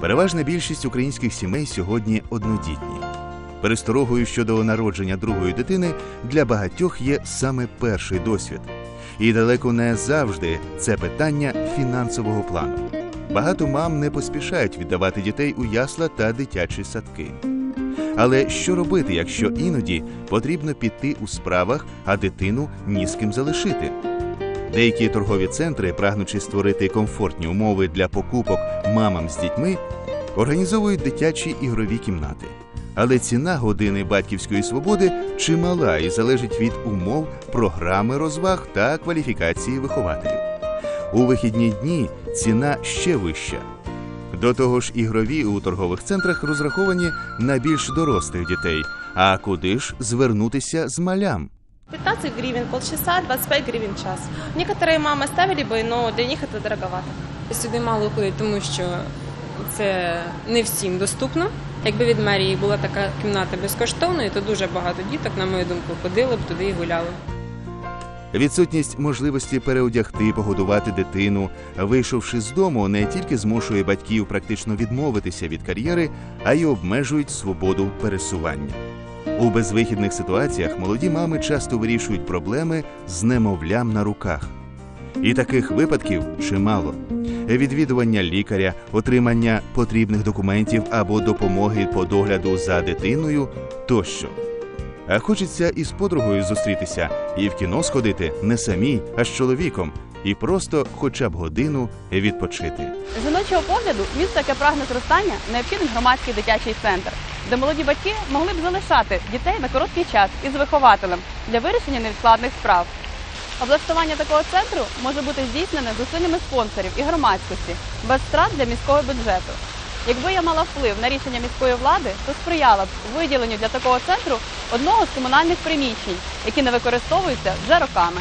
Переважна більшість українських сімей сьогодні однодітні. Пересторогою щодо народження другої дитини для багатьох є саме перший досвід. І далеко не завжди це питання фінансового плану. Багато мам не поспішають віддавати дітей у ясла та дитячі садки. Але що робити, якщо іноді потрібно піти у справах, а дитину ні з ким залишити? Деякі торгові центри, прагнучи створити комфортні умови для покупок мамам з дітьми, організовують дитячі ігрові кімнати. Але ціна години батьківської свободи чимала і залежить від умов, програми розваг та кваліфікації вихователів. У вихідні дні ціна ще вища. До того ж, ігрові у торгових центрах розраховані на більш дорослих дітей. А куди ж звернутися з малям? 15 гривен полчаса, 25 гривен час. Некоторые мамы ставили бы, но для них это дороговато. Сюди мало ходять, тому що це не всім доступно. Якби від мерії була така кімната безкоштовною, то дуже багато діток, на мою думку, ходили б туди і гуляли. Відсутність можливості переодягти, погодувати дитину, вийшовши з дому, не тільки змушує батьків практично відмовитися від кар'єри, а й обмежують свободу пересування. У безвихідних ситуаціях молоді мами часто вирішують проблеми з немовлям на руках. І таких випадків чимало: відвідування лікаря, отримання потрібних документів або допомоги по догляду за дитиною тощо. А хочеться із подругою зустрітися і в кіно сходити не самій, а з чоловіком, і просто хоча б годину відпочити. З жіночого погляду місто, яке прагне зростання, необхідний громадський дитячий центр, де молоді батьки могли б залишати дітей на короткий час із вихователем для вирішення невідкладних справ. Облаштування такого центру може бути здійснене зусиллями спонсорів і громадськості без втрат для міського бюджету. Якби я мала вплив на рішення міської влади, то сприяла б виділенню для такого центру одного з комунальних приміщень, які не використовуються вже роками.